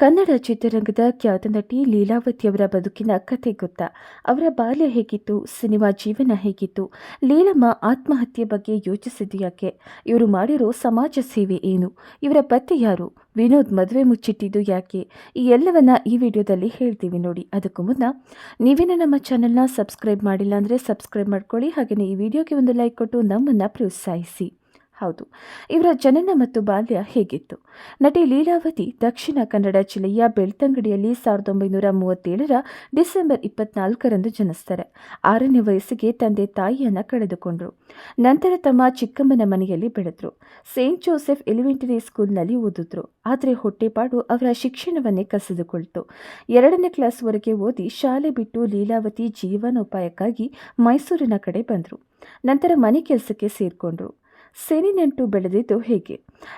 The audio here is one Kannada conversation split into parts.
ಕನ್ನಡ ಚಿತ್ರರಂಗದ ಖ್ಯಾತ ನಟಿ ಲೀಲಾವತಿಯವರ ಬದುಕಿನ ಕಥೆ ಗೊತ್ತಾ. ಅವರ ಬಾಲ್ಯ ಹೇಗಿತ್ತು, ಸಿನಿಮಾ ಜೀವನ ಹೇಗಿತ್ತು, ಲೀಲಮ್ಮ ಆತ್ಮಹತ್ಯೆ ಬಗ್ಗೆ ಯೋಚಿಸಿದ್ದು ಯಾಕೆ, ಇವರು ಮಾಡಿರೋ ಸಮಾಜ ಸೇವೆ ಏನು, ಇವರ ಪತಿ ಯಾರು, ವಿನೋದ್ ಮದುವೆ ಮುಚ್ಚಿಟ್ಟಿದ್ದು ಯಾಕೆ, ಈ ಎಲ್ಲವನ್ನ ಈ ವಿಡಿಯೋದಲ್ಲಿ ಹೇಳ್ತೀವಿ ನೋಡಿ. ಅದಕ್ಕೂ ಮುನ್ನ ನೀವೇನ ನಮ್ಮ ಚಾನೆಲ್ನ ಸಬ್ಸ್ಕ್ರೈಬ್ ಮಾಡಿಲ್ಲ ಅಂದರೆ ಸಬ್ಸ್ಕ್ರೈಬ್ ಮಾಡ್ಕೊಳ್ಳಿ, ಹಾಗೆಯೇ ಈ ವಿಡಿಯೋಗೆ ಒಂದು ಲೈಕ್ ಕೊಟ್ಟು ನಮ್ಮನ್ನು ಪ್ರೋತ್ಸಾಹಿಸಿ. ಹೌದು. ಇವರ ಜನನ ಮತ್ತು ಬಾಲ್ಯ ಹೇಗಿತ್ತು? ನಟಿ ಲೀಲಾವತಿ ದಕ್ಷಿಣ ಕನ್ನಡ ಜಿಲ್ಲೆಯ ಬೆಳ್ತಂಗಡಿಯಲ್ಲಿ ಸಾವಿರದ ಒಂಬೈನೂರ ಮೂವತ್ತೇಳರ ಡಿಸೆಂಬರ್ ಇಪ್ಪತ್ನಾಲ್ಕರಂದು ಜನಿಸ್ತಾರೆ ಆರನೇ ವಯಸ್ಸಿಗೆ ತಂದೆ ತಾಯಿಯನ್ನು ಕಳೆದುಕೊಂಡರು. ನಂತರ ತಮ್ಮ ಚಿಕ್ಕಮ್ಮನ ಮನೆಯಲ್ಲಿ ಬೆಳೆದರು. ಸೇಂಟ್ ಜೋಸೆಫ್ ಎಲಿಮೆಂಟರಿ ಸ್ಕೂಲ್ನಲ್ಲಿ ಓದಿದ್ರು. ಆದರೆ ಹೊಟ್ಟೆಪಾಡು ಅವರ ಶಿಕ್ಷಣವನ್ನೇ ಕಸಿದುಕೊಳ್ತು. ಎರಡನೇ ಕ್ಲಾಸ್ವರೆಗೆ ಓದಿ ಶಾಲೆ ಬಿಟ್ಟು ಲೀಲಾವತಿ ಜೀವನೋಪಾಯಕ್ಕಾಗಿ ಮೈಸೂರಿನ ಕಡೆ ಬಂದರು. ನಂತರ ಮನೆ ಕೆಲಸಕ್ಕೆ ಸೇರಿಕೊಂಡ್ರು. ಸಿನಿ ನೆಂಟು ಬೆಳೆದಿದ್ದು ಹೇಗೆ?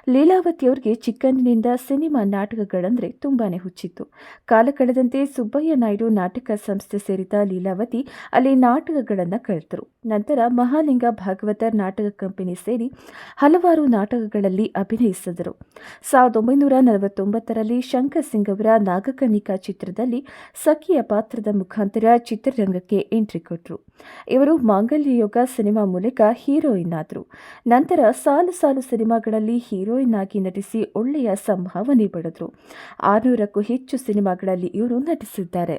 ಲೀಲಾವತಿಯವ್ರಿಗೆ ಚಿಕ್ಕಂದಿನಿಂದ ಸಿನಿಮಾ ನಾಟಕಗಳಂದರೆ ತುಂಬಾನೇ ಹುಚ್ಚಿತ್ತು. ಕಾಲ ಕಳೆದಂತೆ ಸುಬ್ಬಯ್ಯ ನಾಯ್ಡು ನಾಟಕ ಸಂಸ್ಥೆ ಸೇರಿದ ಲೀಲಾವತಿ ಅಲ್ಲಿ ನಾಟಕಗಳನ್ನು ಕಲಿತರು ನಂತರ ಮಹಾಲಿಂಗ ಭಾಗವತರ್ ನಾಟಕ ಕಂಪನಿ ಸೇರಿ ಹಲವಾರು ನಾಟಕಗಳಲ್ಲಿ ಅಭಿನಯಿಸಿದರು. ಸಾವಿರದ ಒಂಬೈನೂರ ನಲವತ್ತೊಂಬತ್ತರಲ್ಲಿ ಶಂಕರ್ ಸಿಂಗ್ ಅವರ ನಾಗಕನಿಕಾ ಚಿತ್ರದಲ್ಲಿ ಸಖಿಯ ಪಾತ್ರದ ಮುಖಾಂತರ ಚಿತ್ರರಂಗಕ್ಕೆ ಎಂಟ್ರಿ ಕೊಟ್ಟರು ಇವರು ಮಾಂಗಲ್ಯ ಯೋಗ ಸಿನಿಮಾ ಮೂಲಕ ಹೀರೋಯಿನ್ ಆದರು. ನಂತರ ಸಾಲು ಸಾಲು ಸಿನಿಮಾಗಳಲ್ಲಿ ಹೀರೋಯಿನ್ ಆಗಿ ನಟಿಸಿ ಒಳ್ಳೆಯ ಸಂಭಾವನೆ ಪಡೆದರು. ಆರುನೂರಕ್ಕೂ ಹೆಚ್ಚು ಸಿನಿಮಾಗಳಲ್ಲಿ ಇವರು ನಟಿಸಿದ್ದಾರೆ.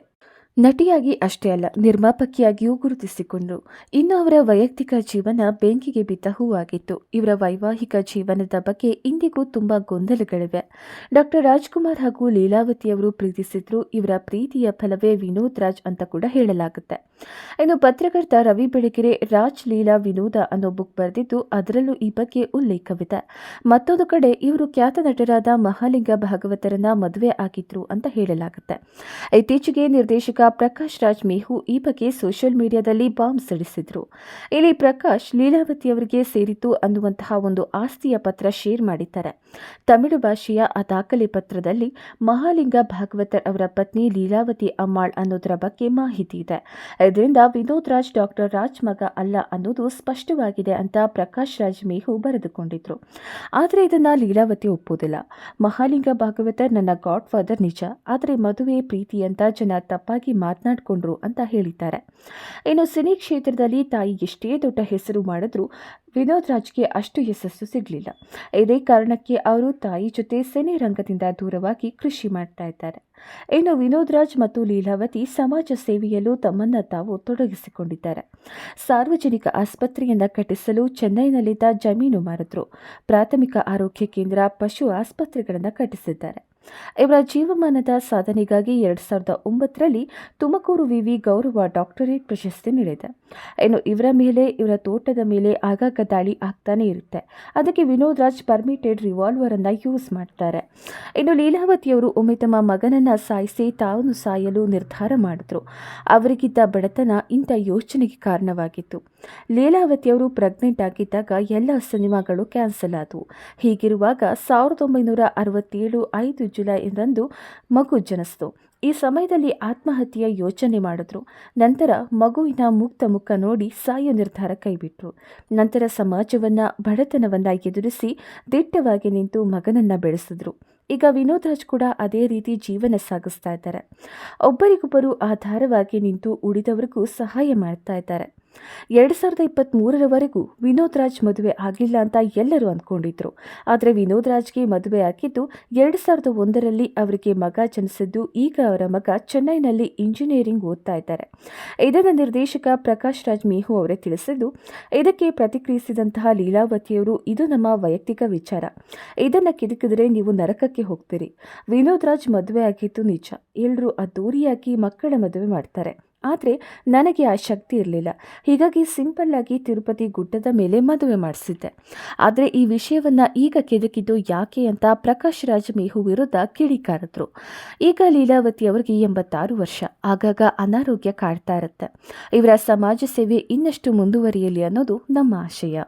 ನಟಿಯಾಗಿ ಅಷ್ಟೇ ಅಲ್ಲ, ನಿರ್ಮಾಪಕಿಯಾಗಿಯೂ ಗುರುತಿಸಿಕೊಂಡರು. ಇನ್ನು ಅವರ ವೈಯಕ್ತಿಕ ಜೀವನ ಬೆಂಕಿಗೆ ಬಿದ್ದ ಹೂವಾಗಿತ್ತು. ಇವರ ವೈವಾಹಿಕ ಜೀವನದ ಬಗ್ಗೆ ಇಂದಿಗೂ ತುಂಬಾ ಗೊಂದಲಗಳಿವೆ. ಡಾಕ್ಟರ್ ರಾಜ್ಕುಮಾರ್ ಹಾಗೂ ಲೀಲಾವತಿಯವರು ಪ್ರೀತಿಸಿದ್ರು. ಇವರ ಪ್ರೀತಿಯ ಫಲವೇ ವಿನೋದ್ ರಾಜ್ ಅಂತ ಕೂಡ ಹೇಳಲಾಗುತ್ತೆ. ಇನ್ನು ಪತ್ರಕರ್ತ ರವಿ ಬೆಳಗೆರೆ, ರಾಜ್ ಲೀಲಾ ವಿನೋದ ಅನ್ನೋ ಬುಕ್ ಬರೆದಿದ್ದು ಅದರಲ್ಲೂ ಈ ಬಗ್ಗೆ ಉಲ್ಲೇಖವಿದೆ. ಮತ್ತೊಂದು ಕಡೆ ಇವರು ಖ್ಯಾತ ನಟರಾದ ಮಹಾಲಿಂಗ ಭಾಗವತರನ್ನ ಮದುವೆ ಆಗಿದ್ರು ಅಂತ ಹೇಳಲಾಗುತ್ತೆ. ಇತ್ತೀಚೆಗೆ ನಿರ್ದೇಶಕ ಪ್ರಕಾಶ್ ರಾಜ್ ಮೇಹು ಈ ಬಗ್ಗೆ ಸೋಷಿಯಲ್ ಮೀಡಿಯಾದಲ್ಲಿ ಬಾಂಬ್ ಸಿಡಿಸಿದ್ರು. ಇಲ್ಲಿ ಪ್ರಕಾಶ್ ಲೀಲಾವತಿ ಅವರಿಗೆ ಸೇರಿತು ಅನ್ನುವಂತಹ ಒಂದು ಆಸ್ತಿಯ ಪತ್ರ ಶೇರ್ ಮಾಡಿದ್ದಾರೆ. ತಮಿಳು ಭಾಷೆಯ ಆ ದಾಖಲೆ ಪತ್ರದಲ್ಲಿ ಮಹಾಲಿಂಗ ಭಾಗವತರ್ ಅವರ ಪತ್ನಿ ಲೀಲಾವತಿ ಅಮ್ಮಾಳ್ ಅನ್ನೋದರ ಬಗ್ಗೆ ಮಾಹಿತಿ ಇದೆ. ಇದರಿಂದ ವಿನೋದ್ ರಾಜ್, ಡಾಕ್ಟರ್ ರಾಜ್ ಮಗ ಅಲ್ಲ ಅನ್ನೋದು ಸ್ಪಷ್ಟವಾಗಿದೆ ಅಂತ ಪ್ರಕಾಶ್ ರಾಜ್ ಮೇಹು ಬರೆದುಕೊಂಡಿದ್ರು. ಆದರೆ ಇದನ್ನ ಲೀಲಾವತಿ ಒಪ್ಪುವುದಿಲ್ಲ. ಮಹಾಲಿಂಗ ಭಾಗವತರ್ ನನ್ನ ಗಾಡ್ ಫಾದರ್ ನಿಜ, ಆದರೆ ಮದುವೆ, ಪ್ರೀತಿ ಅಂತ ಜನ ತಪ್ಪಾಗಿ ಮಾತನಾಡಿಕೊಂಡ್ರು ಅಂತ ಹೇಳಿದ್ದಾರೆ. ಇನ್ನು ಸಿನಿ ಕ್ಷೇತ್ರದಲ್ಲಿ ತಾಯಿ ಎಷ್ಟೇ ದೊಡ್ಡ ಹೆಸರು ಮಾಡಿದ್ರು ವಿನೋದ್ ರಾಜ್ಗೆ ಅಷ್ಟು ಯಶಸ್ಸು ಸಿಗಲಿಲ್ಲ. ಇದೇ ಕಾರಣಕ್ಕೆ ಅವರು ತಾಯಿ ಜೊತೆ ಸಿನಿ ರಂಗದಿಂದ ದೂರವಾಗಿ ಕೃಷಿ ಮಾಡ್ತಾ ಇದ್ದಾರೆ. ಇನ್ನು ವಿನೋದ್ ರಾಜ್ ಮತ್ತು ಲೀಲಾವತಿ ಸಮಾಜ ಸೇವೆಯಲ್ಲೂ ತಮ್ಮನ್ನ ತಾವು ತೊಡಗಿಸಿಕೊಂಡಿದ್ದಾರೆ. ಸಾರ್ವಜನಿಕ ಆಸ್ಪತ್ರೆಯನ್ನ ಕಟ್ಟಿಸಲು ಚೆನ್ನೈನಲ್ಲಿದ್ದ ಜಮೀನು ಮಾರಿದ್ರು. ಪ್ರಾಥಮಿಕ ಆರೋಗ್ಯ ಕೇಂದ್ರ ಪಶು ಆಸ್ಪತ್ರೆಗಳನ್ನು ಕಟ್ಟಿಸಿದ್ದಾರೆ. ಇವರ ಜೀವಮಾನದ ಸಾಧನೆಗಾಗಿ ಎರಡು ಸಾವಿರದ ಒಂಬತ್ತರಲ್ಲಿ ತುಮಕೂರು ವಿವಿ ಗೌರವ ಡಾಕ್ಟರೇಟ್ ಪ್ರಶಸ್ತಿ ನೀಡಿದೆ. ಇನ್ನು ಇವರ ಮೇಲೆ, ಇವರ ತೋಟದ ಮೇಲೆ ಆಗಾಗ ದಾಳಿ ಆಗ್ತಾನೆ ಇರುತ್ತೆ. ಅದಕ್ಕೆ ವಿನೋದ್ ರಾಜ್ ಪರ್ಮಿಟೆಡ್ ರಿವಾಲ್ವರ್ ಅನ್ನ ಯೂಸ್ ಮಾಡ್ತಾರೆ. ಇನ್ನು ಲೀಲಾವತಿಯವರು ಒಮ್ಮೆ ತಮ್ಮ ಮಗನನ್ನ ಸಾಯಿಸಿ ತಾವನ್ನು ಸಾಯಲು ನಿರ್ಧಾರ ಮಾಡಿದ್ರು. ಅವರಿಗಿದ್ದ ಬಡತನ ಇಂಥ ಯೋಚನೆಗೆ ಕಾರಣವಾಗಿತ್ತು. ಲೀಲಾವತಿಯವರು ಪ್ರೆಗ್ನೆಂಟ್ ಆಗಿದ್ದಾಗ ಎಲ್ಲ ಸಿನಿಮಾಗಳು ಕ್ಯಾನ್ಸಲ್ ಆದವು. ಹೀಗಿರುವಾಗ ಸಾವಿರದ ಒಂಬೈನೂರ ಅರವತ್ತೇಳು ಐದು ಜುಲೈರಂದು ಮಗು ಜನಿಸ್ತು. ಈ ಸಮಯದಲ್ಲಿ ಆತ್ಮಹತ್ಯೆಯ ಯೋಚನೆ ಮಾಡಿದ್ರು. ನಂತರ ಮಗುವಿನ ಮುಕ್ತ ಮುಖ ನೋಡಿ ಸಾಯೋ ನಿರ್ಧಾರ ಕೈಬಿಟ್ರು. ನಂತರ ಸಮಾಜವನ್ನ ಬಡತನವನ್ನ ಎದುರಿಸಿ ದಿಟ್ಟವಾಗಿ ನಿಂತು ಮಗನನ್ನ ಬೆಳೆಸಿದ್ರು. ಈಗ ವಿನೋದ್ ರಾಜ್ ಕೂಡ ಅದೇ ರೀತಿ ಜೀವನ ಸಾಗಿಸ್ತಾ ಇದ್ದಾರೆ. ಒಬ್ಬರಿಗೊಬ್ಬರು ಆಧಾರವಾಗಿ ನಿಂತು ಉಳಿದವರಿಗೂ ಸಹಾಯ ಮಾಡ್ತಾ ಇದ್ದಾರೆ. ಎರಡು ಸಾವಿರದ ಇಪ್ಪತ್ತ್ಮೂರರವರೆಗೂ ವಿನೋದ್ ರಾಜ್ ಮದುವೆ ಆಗಿಲ್ಲ ಅಂತ ಎಲ್ಲರೂ ಅಂದ್ಕೊಂಡಿದ್ರು. ಆದರೆ ವಿನೋದ್ ರಾಜ್ಗೆ ಮದುವೆ ಆಗಿದ್ದು ಎರಡು ಸಾವಿರದ ಒಂದರಲ್ಲಿ ಅವರಿಗೆ ಮಗ ಜನಿಸಿದ್ದು ಈಗ ಅವರ ಮಗ ಚೆನ್ನೈನಲ್ಲಿ ಇಂಜಿನಿಯರಿಂಗ್ ಓದ್ತಾ ಇದ್ದಾರೆ. ಇದನ್ನು ನಿರ್ದೇಶಕ ಪ್ರಕಾಶ್ ರಾಜ್ ಮೇಹು ಅವರೇ ತಿಳಿಸಿದ್ದು, ಇದಕ್ಕೆ ಪ್ರತಿಕ್ರಿಯಿಸಿದಂತಹ ಲೀಲಾವತಿಯವರು ಇದು ನಮ್ಮ ವೈಯಕ್ತಿಕ ವಿಚಾರ. ಇದನ್ನು ಕಿದುಕಿದರೆ ನೀವು ನರಕಕ್ಕೆ ಹೋಗ್ತೀರಿ. ವಿನೋದ್ ರಾಜ್ ಮದುವೆ ಆಗಿದ್ದು ನಿಜ. ಎಲ್ಲರೂ ಅದ್ದೂರಿಯಾಗಿ ಮಕ್ಕಳ ಮದುವೆ ಮಾಡ್ತಾರೆ. ಆದರೆ ನನಗೆ ಆ ಶಕ್ತಿ ಇರಲಿಲ್ಲ. ಹೀಗಾಗಿ ಸಿಂಪಲ್ ಆಗಿ ತಿರುಪತಿ ಗುಡ್ಡದ ಮೇಲೆ ಮದುವೆ ಮಾಡಿಸಿದ್ದೆ. ಆದರೆ ಈ ವಿಷಯವನ್ನು ಈಗ ಕೆದಕಿದ್ದು ಯಾಕೆ ಅಂತ ಪ್ರಕಾಶ್ ರಾಜ್ ಮೇಹು ವಿರುದ್ಧ ಕಿಡಿಕಾರದ್ರು. ಈಗ ಲೀಲಾವತಿ ಅವರಿಗೆ ಎಂಬತ್ತಾರು ವರ್ಷ. ಆಗಾಗ ಅನಾರೋಗ್ಯ ಕಾಡ್ತಾ ಇರುತ್ತೆ. ಇವರ ಸಮಾಜ ಸೇವೆ ಇನ್ನಷ್ಟು ಮುಂದುವರಿಯಲಿ ಅನ್ನೋದು ನಮ್ಮ ಆಶಯ.